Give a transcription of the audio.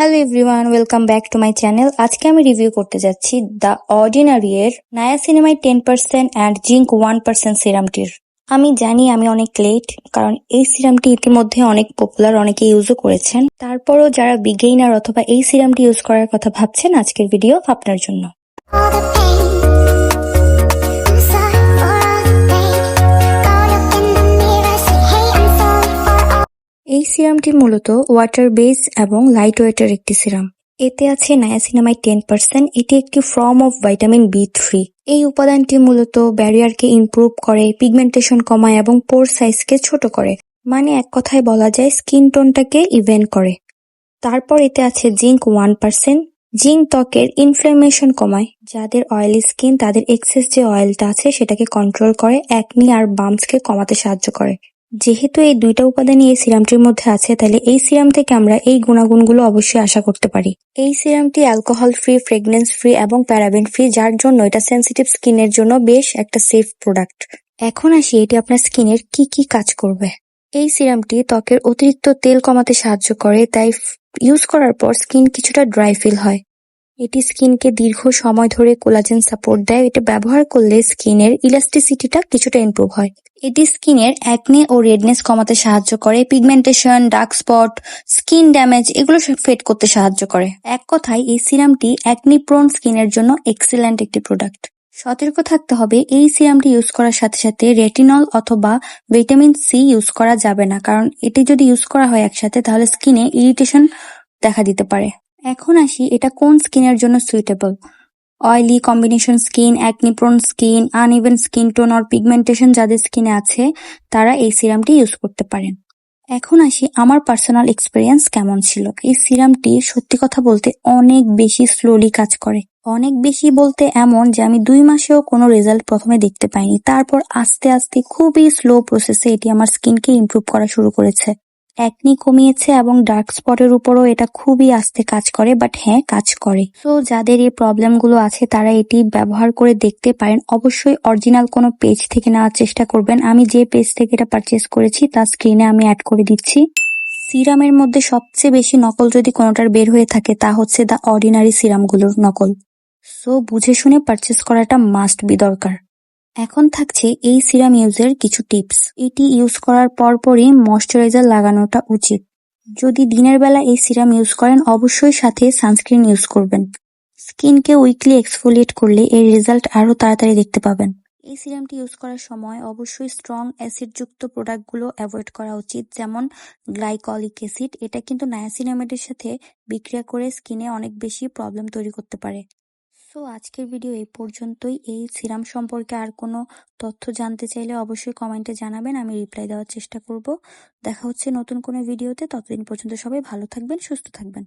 Hello everyone welcome back to my channel আজকে আমি review করতে যাচ্ছি দ্য অর্ডিনারি এর নায়া সিনেমায় ten percent and zinc one percent সিরামটির। আমি জানি আমি অনেক লেট কারণ এই সিরামটি ইতিমধ্যে অনেক পপুলার অনেকে ইউজও করেছেন। তারপরও যারা বিগেইনার অথবা এই সিরামটি ইউজ করার কথা ভাবছেন, আজকের ভিডিও আপনার জন্য। এই সিরামটি মূলত ওয়াটার বেস এবং লাইট ওয়েটের একটি সিরাম। এতে আছে নায়াসিনামাইড টেন পার্সেন্ট এটি একটি form of vitamin B three এই উপাদানটি মূলত ব্যারিয়ারকে ইমপ্রুভ করে পিগমেন্টেশন কমায় এবং পোর সাইজকে ছোট করে। মানে এক কথায় বলা যায় স্কিন টোনটাকে ইভেন করে। তারপর এতে আছে জিঙ্ক ওয়ান পার্সেন্ট জিঙ্ক ত্বকের ইনফ্লামেশন কমায়, যাদের অয়েলি স্কিন তাদের এক্সেস যে অয়েলটা আছে সেটাকে কন্ট্রোল করে একনি আর বাম্পসকে কমাতে সাহায্য করে। যেহেতু এই দুইটা উপাদানই এই সিরামটির মধ্যে আছে, তাহলে এই সিরাম থেকে আমরা এই গুণাগুণগুলো অবশ্যই আশা করতে পারি। এই সিরামটি অ্যালকোহল ফ্রি ফ্রেগনেন্স ফ্রি এবং প্যারাবেন ফ্রি যার জন্য এটা সেনসিটিভ স্কিনের জন্য বেশ একটা সেফ প্রোডাক্ট এখন আসি এটি আপনার স্কিনের কি কি কাজ করবে। এই সিরামটি ত্বকের অতিরিক্ত তেল কমাতে সাহায্য করে, তাই ইউজ করার পর স্কিন কিছুটা ড্রাই ফিল হয়। এটি স্কিনকে দীর্ঘ সময় ধরে কোলাজেন সাপোর্ট দেয়। এটা ব্যবহার করলে স্কিনের ইলাস্টিসিটিটা কিছুটা ইমপ্রুভ হয়। এটি স্কিনের অ্যাকনে ও রেডনেস কমাতে সাহায্য করে pigmentation dark spot skin damage এগুলো ফেড করতে সাহায্য করে। এক কথায়, এই সিরামটি অ্যাকনি প্রোন স্কিনের জন্য এক্সেলেন্ট একটি প্রোডাক্ট সতর্ক থাকতে হবে, এই সিরামটি ইউজ করার সাথে সাথে রেটিনল অথবা ভিটামিন সি ইউজ করা যাবে না। কারণ এটি যদি ইউজ করা হয় একসাথে, তাহলে স্কিনে ইরিটেশন দেখা দিতে পারে। এখন আসি, এটা কোন স্কিনের জন্য suitable oily combination skin acne prone skin uneven skin tone আর পিগমেন্টেশন যাদের স্কিনে আছে, তারা এই সিরামটি ইউজ করতে পারেন। এখন আসি, আমার পার্সোনাল এক্সপিরিয়েন্স কেমন ছিল? এই সিরামটি সত্যি কথা বলতে, অনেক বেশি স্লোলি কাজ করে। অনেক বেশি বলতে এমন যে, আমি দুই মাসেও কোনো রেজাল্ট প্রথমে দেখতে পাইনি। তারপর আস্তে আস্তে খুবই স্লো প্রসেসে এটি আমার স্কিনকে ইমপ্রুভ করা শুরু করেছে। একনি কমিয়েছে এবং ডার্ক স্পটের উপরও এটা খুবই আস্তে কাজ করে বাট হ্যাঁ কাজ করে। সো যাদের এই প্রবলেমগুলো আছে, তারা এটি ব্যবহার করে দেখতে পারেন। অবশ্যই অরিজিনাল কোনো পেজ থেকে নেওয়ার চেষ্টা করবেন। আমি যে পেজ থেকে এটা পারচেস করেছি, তার স্ক্রিনে আমি অ্যাড করে দিচ্ছি। সিরামের মধ্যে সবচেয়ে বেশি নকল যদি কোনোটার বের হয়ে থাকে, তা হচ্ছে দ্য অর্ডিনারি সিরামগুলোর নকল। সো বুঝে শুনে পারচেস করাটা মাস্ট বি দরকার। এখন থাকছে এই সিরাম ইউজের কিছু টিপস। এটি ইউজ করার পরপরই ময়শ্চারাইজার লাগানোটা উচিত। যদি দিনের বেলা এই সিরাম ইউজ করেন, অবশ্যই সাথে সানস্ক্রিন ইউজ করবেন। স্কিনকে উইকলি এক্সফোলিয়েট করলে এর রেজাল্ট আরও তাড়াতাড়ি দেখতে পাবেন। এই সিরামটি ইউজ করার সময় অবশ্যই স্ট্রং অ্যাসিডযুক্ত প্রোডাক্টগুলো অ্যাভয়েড করা উচিত, যেমন গ্লাইকলিক অ্যাসিড। এটা কিন্তু নায়াসিনামেডের সাথে বিক্রিয়া করে স্কিনে অনেক বেশি প্রবলেম তৈরি করতে পারে। সো আজকের ভিডিও এই পর্যন্তই। এই সিরাম সম্পর্কে আর কোনো তথ্য জানতে চাইলে অবশ্যই কমেন্টে জানাবেন, আমি রিপ্লাই দেওয়ার চেষ্টা করব। দেখা হচ্ছে নতুন কোনো ভিডিওতে, ততদিন পর্যন্ত সবাই ভালো থাকবেন, সুস্থ থাকবেন।